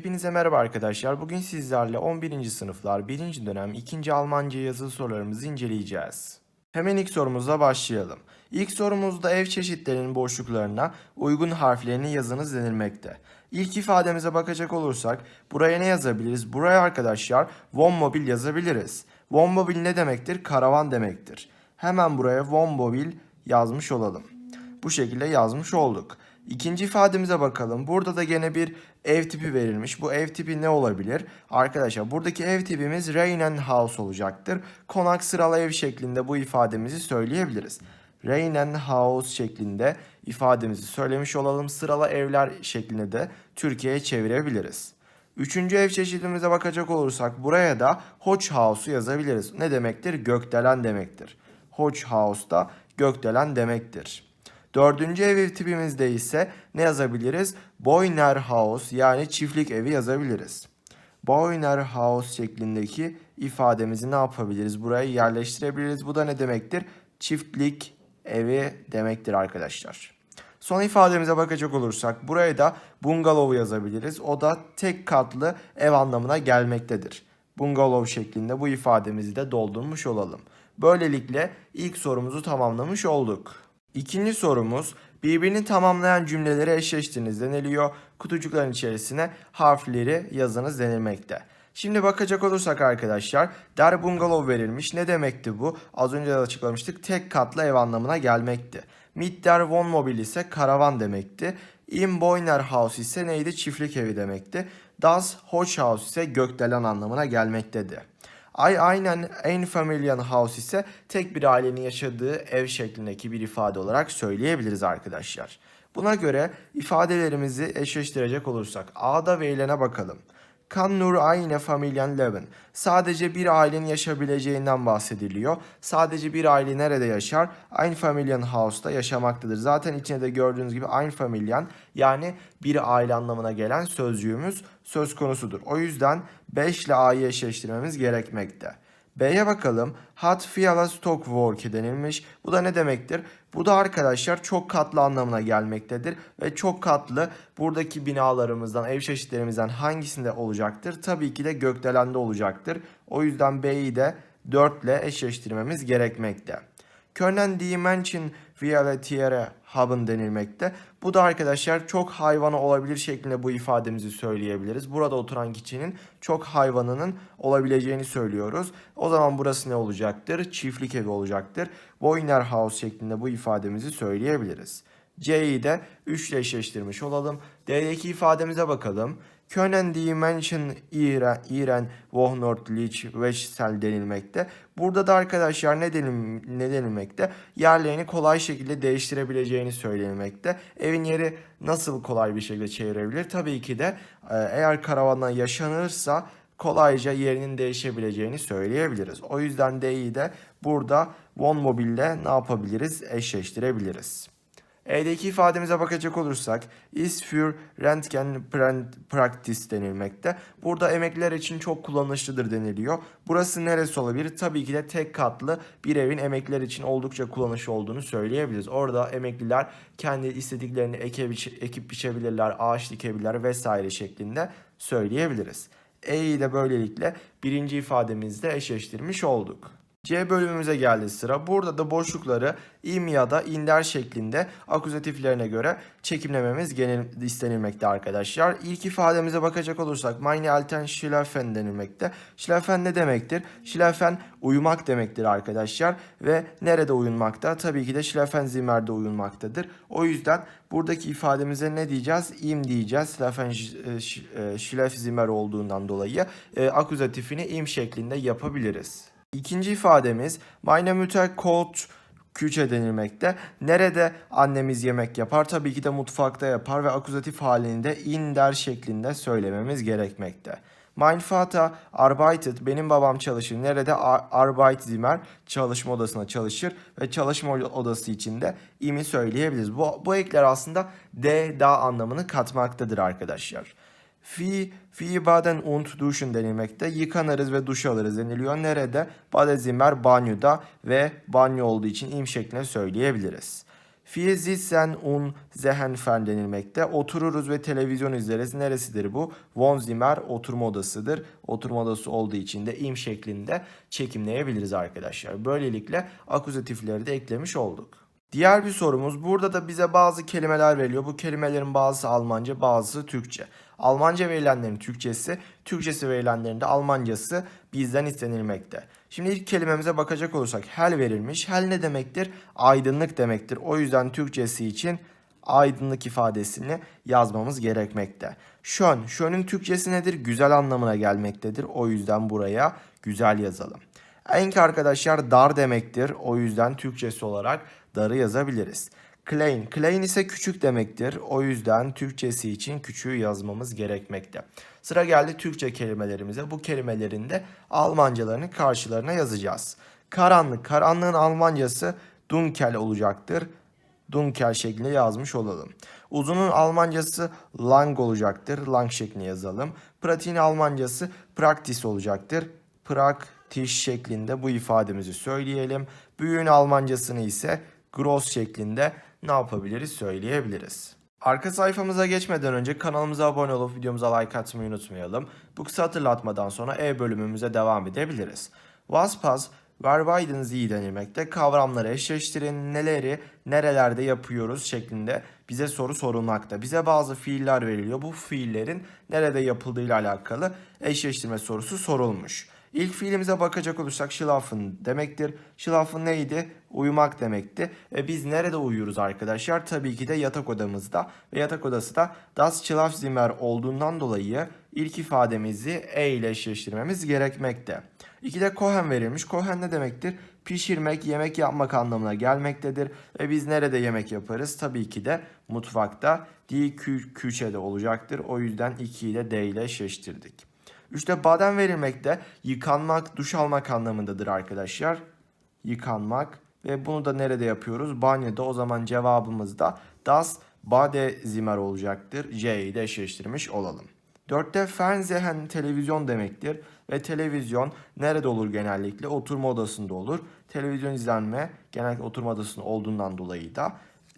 Hepinize merhaba arkadaşlar. Bugün sizlerle 11. sınıflar 1. dönem 2. Almanca yazılı sorularımızı inceleyeceğiz. Hemen ilk sorumuzla başlayalım. İlk sorumuzda ev çeşitlerinin boşluklarına uygun harflerini yazınız denilmekte. İlk ifademize bakacak olursak buraya ne yazabiliriz? Buraya arkadaşlar Wohnmobil yazabiliriz. Wohnmobil ne demektir? Karavan demektir. Hemen buraya Wohnmobil yazmış olalım. Bu şekilde yazmış olduk. İkinci ifademize bakalım. Burada da gene bir ev tipi verilmiş. Bu ev tipi ne olabilir? Arkadaşlar buradaki ev tipimiz Reihenhaus olacaktır. Konak sıralı ev şeklinde bu ifademizi söyleyebiliriz. Reihenhaus şeklinde ifademizi söylemiş olalım. Sıralı evler şeklinde de Türkiye'ye çevirebiliriz. Üçüncü ev çeşidimize bakacak olursak buraya da Hochhaus'u yazabiliriz. Ne demektir? Gökdelen demektir. Hochhaus da gökdelen demektir. Dördüncü ev tipimizde ise ne yazabiliriz? Boinerhaus yani çiftlik evi yazabiliriz. Boinerhaus şeklindeki ifademizi ne yapabiliriz? Buraya yerleştirebiliriz. Bu da ne demektir? Çiftlik evi demektir arkadaşlar. Son ifademize bakacak olursak buraya da bungalov yazabiliriz. O da tek katlı ev anlamına gelmektedir. Bungalov şeklinde bu ifademizi de doldurmuş olalım. Böylelikle ilk sorumuzu tamamlamış olduk. İkinci sorumuz birbirini tamamlayan cümleleri eşleştiriniz deniliyor. Kutucukların içerisine harfleri yazınız denilmekte. Şimdi bakacak olursak arkadaşlar der bungalov verilmiş. Ne demekti bu? Az önce de açıklamıştık. Tek katlı ev anlamına gelmekti. Mit der Wohnmobil ise karavan demekti. Im Boinerhaus ise neydi? Çiftlik evi demekti. Das Hochhaus ise gökdelen anlamına gelmektedir. Ay aynen Einfamilienhaus ise tek bir ailenin yaşadığı ev şeklindeki bir ifade olarak söyleyebiliriz arkadaşlar. Buna göre ifadelerimizi eşleştirecek olursak A'da verilene bakalım. Kann nur eine Familien leben. Sadece bir ailenin yaşayabileceğinden bahsediliyor. Sadece bir aile nerede yaşar? Einfamilienhaus'ta yaşamaktadır. Zaten içine de gördüğünüz gibi Einfamilien yani bir aile anlamına gelen sözcüğümüz söz konusudur. O yüzden 5 ile A'yı eşleştirmemiz gerekmekte. B'ye bakalım. Hat fiala stockwork denilmiş. Bu da ne demektir? Bu da arkadaşlar çok katlı anlamına gelmektedir. Ve çok katlı buradaki binalarımızdan, ev çeşitlerimizden hangisinde olacaktır? Tabii ki de gökdelende olacaktır. O yüzden B'yi de 4 ile eşleştirmemiz gerekmekte. Können die Menschen viele Tiere haben denilmekte. Bu da arkadaşlar çok hayvanı olabilir şeklinde bu ifademizi söyleyebiliriz. Burada oturan kişinin çok hayvanının olabileceğini söylüyoruz. O zaman burası ne olacaktır? Çiftlik evi olacaktır. Boinerhaus şeklinde bu ifademizi söyleyebiliriz. C'yi de 3 ile eşleştirmiş olalım. D'deki ifademize bakalım. Können die Menschen ihren, ihren Wohnort Wechsel denilmekte. Burada da arkadaşlar ne, denil, ne denilmekte? Yerlerini kolay şekilde değiştirebileceğini söylenmekte. Evin yeri nasıl kolay bir şekilde çevirebilir? Tabii ki de e, eğer karavandan yaşanırsa kolayca yerinin değişebileceğini söyleyebiliriz. O yüzden D'yi de burada Wohnmobil ile ne yapabiliriz? Eşleştirebiliriz. E'deki ifademize bakacak olursak is für Röntgen Practice denilmekte. Burada emekliler için çok kullanışlıdır deniliyor. Burası neresi olabilir? Tabii ki de tek katlı bir evin emekliler için oldukça kullanışlı olduğunu söyleyebiliriz. Orada emekliler kendi istediklerini eke, ekip biçebilirler, ağaç dikebilirler vesaire şeklinde söyleyebiliriz. E'yi de böylelikle birinci ifademizde eşleştirmiş olduk. C bölümümüze geldi sıra. Burada da boşlukları im ya da inder şeklinde akuzatiflerine göre çekimlememiz genel istenilmekte arkadaşlar. İlk ifademize bakacak olursak meine Eltern schlafen denilmekte. Schlafen ne demektir? Schlafen uyumak demektir arkadaşlar. Ve nerede uyunmakta? Tabii ki de Schlafen Zimmer'de uyunmaktadır. O yüzden buradaki ifademize ne diyeceğiz? im diyeceğiz. Schlafen Schlaf Zimmer olduğundan dolayı e, akuzatifini im şeklinde yapabiliriz. İkinci ifademiz Meine Mutter kocht Küçe denilmekte. Nerede annemiz yemek yapar? Tabii ki de mutfakta yapar ve akuzatif halinde in der şeklinde söylememiz gerekmekte. Mein Vater arbeitet, benim babam çalışır. Nerede? Arbeitszimmer, çalışma odasına çalışır ve çalışma odası içinde imi söyleyebiliriz. Bu, bu ekler aslında de, da anlamını katmaktadır arkadaşlar. Fi, fi baden und duschen denilmekte. Yıkanırız ve duş alırız deniliyor. Nerede? Badezimmer banyoda ve banyo olduğu için im şeklinde söyleyebiliriz. Wir sitzen und sehen fern denilmekte. Otururuz ve televizyon izleriz. Neresidir bu? Wohnzimmer oturma odasıdır. Oturma odası olduğu için de im şeklinde çekimleyebiliriz arkadaşlar. Böylelikle akuzatifleri de eklemiş olduk. Diğer bir sorumuz burada da bize bazı kelimeler veriliyor. Bu kelimelerin bazısı Almanca, bazısı Türkçe. Almanca verilenlerin Türkçesi, Türkçesi verilenlerin de Almancası bizden istenilmekte. Şimdi ilk kelimemize bakacak olursak hel verilmiş. Hel ne demektir? Aydınlık demektir. O yüzden Türkçesi için aydınlık ifadesini yazmamız gerekmekte. Şön, şönün Türkçesi nedir? Güzel anlamına gelmektedir. O yüzden buraya güzel yazalım. Enk arkadaşlar dar demektir. O yüzden Türkçesi olarak darı yazabiliriz. Klein. Klein ise küçük demektir. O yüzden Türkçesi için küçüğü yazmamız gerekmekte. Sıra geldi Türkçe kelimelerimize. Bu kelimelerin de Almancalarını karşılarına yazacağız. Karanlık. Karanlığın Almancası dunkel olacaktır. Dunkel şeklinde yazmış olalım. Uzunun Almancası lang olacaktır. Lang şeklinde yazalım. Pratiğin Almancası praktis olacaktır. Praktisch şeklinde bu ifademizi söyleyelim. Büyüğün Almancasını ise gross şeklinde ne yapabiliriz söyleyebiliriz. Arka sayfamıza geçmeden önce kanalımıza abone olup videomuza like atmayı unutmayalım. Bu kısa hatırlatmadan sonra E bölümümüze devam edebiliriz. Waspas, Verweiden Sie denilmekte kavramları eşleştirin, neleri, nerelerde yapıyoruz şeklinde bize soru sorulmakta. Bize bazı fiiller veriliyor. Bu fiillerin nerede yapıldığıyla alakalı eşleştirme sorusu sorulmuş. İlk fiilimize bakacak olursak schlafen demektir. Schlafen neydi? Uyumak demekti. Ve biz nerede uyuyoruz arkadaşlar? Tabii ki de yatak odamızda. Ve yatak odası da das Schlafzimmer olduğundan dolayı ilk ifademizi e ile eşleştirmemiz gerekmekte. İki Kohen verilmiş. Kohen ne demektir? Pişirmek, yemek yapmak anlamına gelmektedir. Ve biz nerede yemek yaparız? Tabii ki de mutfakta. Die Kü Küçe'de olacaktır. O yüzden 2 ile D ile eşleştirdik. Üçte baden verilmekte yıkanmak, duş almak anlamındadır arkadaşlar. Yıkanmak ve bunu da nerede yapıyoruz? Banyoda. O zaman cevabımız da das Badezimmer olacaktır. C'yi de eşleştirmiş olalım. Dörtte Fernsehen televizyon demektir ve televizyon nerede olur genellikle? Oturma odasında olur. Televizyon izlenme genellikle oturma odasında olduğundan dolayı da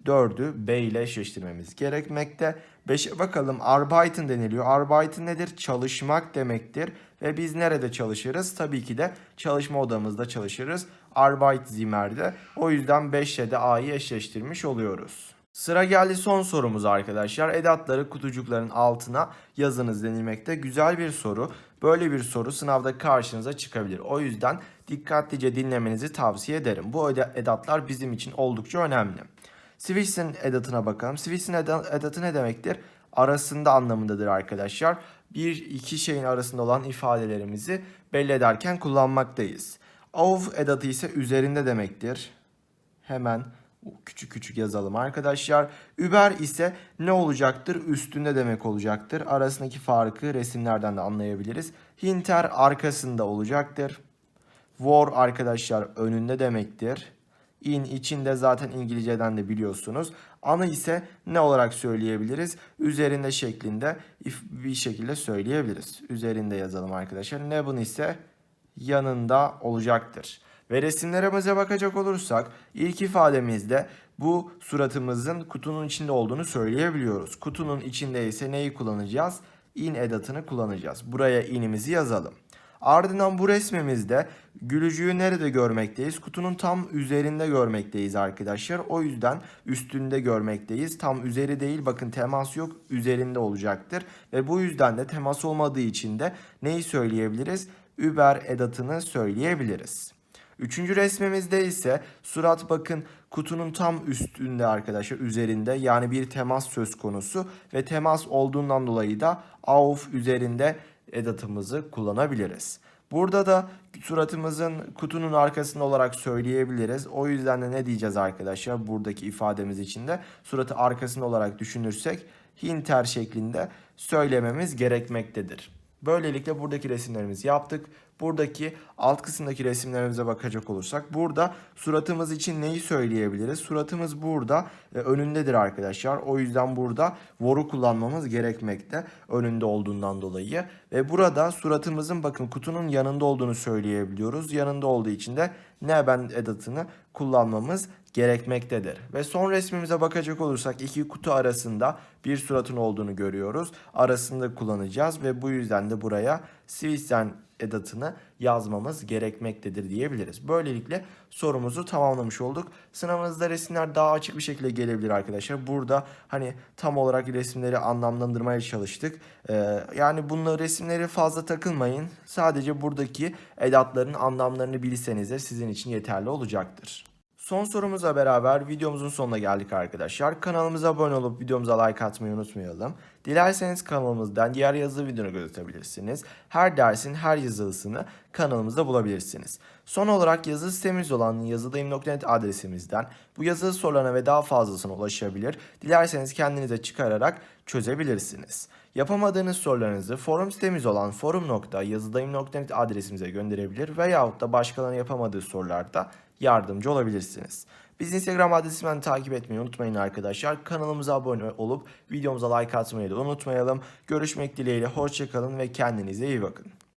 4'ü B ile eşleştirmemiz gerekmekte. 5'e bakalım Arbeiten deniliyor. Arbeiten nedir? Çalışmak demektir. Ve biz nerede çalışırız? Tabii ki de çalışma odamızda çalışırız. Arbeitszimmer'de. O yüzden 5'le de A'yı eşleştirmiş oluyoruz. Sıra geldi son sorumuz arkadaşlar. Edatları kutucukların altına yazınız denilmekte. Güzel bir soru. Böyle bir soru sınavda karşınıza çıkabilir. O yüzden dikkatlice dinlemenizi tavsiye ederim. Bu edatlar bizim için oldukça önemli. Switch'in edatına bakalım. Switch'in edatı ne demektir? Arasında anlamındadır arkadaşlar. Bir iki şeyin arasında olan ifadelerimizi belli ederken kullanmaktayız. Auf edatı ise üzerinde demektir. Hemen küçük küçük yazalım arkadaşlar. Über ise ne olacaktır? Üstünde demek olacaktır. Arasındaki farkı resimlerden de anlayabiliriz. Hinter arkasında olacaktır. Vor arkadaşlar önünde demektir. In içinde zaten İngilizceden de biliyorsunuz. Anı ise ne olarak söyleyebiliriz? Üzerinde şeklinde bir şekilde söyleyebiliriz. Üzerinde yazalım arkadaşlar. Ne bunu ise yanında olacaktır. Ve resimlerimize bakacak olursak ilk ifademizde bu suratımızın kutunun içinde olduğunu söyleyebiliyoruz. Kutunun içinde ise neyi kullanacağız? In edatını kullanacağız. Buraya inimizi yazalım. Ardından bu resmimizde gülücüğü nerede görmekteyiz? Kutunun tam üzerinde görmekteyiz arkadaşlar. O yüzden üstünde görmekteyiz. Tam üzeri değil bakın temas yok üzerinde olacaktır. Ve bu yüzden de temas olmadığı için de neyi söyleyebiliriz? Über edatını söyleyebiliriz. Üçüncü resmimizde ise surat bakın kutunun tam üstünde arkadaşlar üzerinde yani bir temas söz konusu ve temas olduğundan dolayı da auf üzerinde edatımızı kullanabiliriz. Burada da suratımızın kutunun arkasında olarak söyleyebiliriz. O yüzden de ne diyeceğiz arkadaşlar? Buradaki ifademiz içinde suratı arkasında olarak düşünürsek hinter şeklinde söylememiz gerekmektedir. Böylelikle buradaki resimlerimizi yaptık. Buradaki alt kısımdaki resimlerimize bakacak olursak burada suratımız için neyi söyleyebiliriz? Suratımız burada e, önündedir arkadaşlar. O yüzden burada voru kullanmamız gerekmekte önünde olduğundan dolayı. Ve burada suratımızın bakın kutunun yanında olduğunu söyleyebiliyoruz. Yanında olduğu için de ne ben edatını kullanmamız gerekmektedir. Ve son resmimize bakacak olursak iki kutu arasında bir suratın olduğunu görüyoruz. Arasında kullanacağız ve bu yüzden de buraya Swissden edatını yazmamız gerekmektedir diyebiliriz. Böylelikle sorumuzu tamamlamış olduk. Sınavınızda resimler daha açık bir şekilde gelebilir arkadaşlar. Burada hani tam olarak resimleri anlamlandırmaya çalıştık. Ee, yani bunları resimleri fazla takılmayın. Sadece buradaki edatların anlamlarını bilseniz de sizin için yeterli olacaktır. Son sorumuzla beraber videomuzun sonuna geldik arkadaşlar. Kanalımıza abone olup videomuza like atmayı unutmayalım. Dilerseniz kanalımızdan diğer yazılı videonu gözetebilirsiniz. Her dersin her yazılısını kanalımızda bulabilirsiniz. Son olarak yazı sitemiz olan yazıdayım.net adresimizden bu yazılı sorularına ve daha fazlasına ulaşabilir. Dilerseniz kendinize çıkararak çözebilirsiniz. Yapamadığınız sorularınızı forum sitemiz olan forum.yazıdayım.net adresimize gönderebilir veyahut da başkalarının yapamadığı sorularda yardımcı olabilirsiniz. Biz Instagram adresimden takip etmeyi unutmayın arkadaşlar. Kanalımıza abone olup videomuza like atmayı da unutmayalım. Görüşmek dileğiyle hoşçakalın ve kendinize iyi bakın.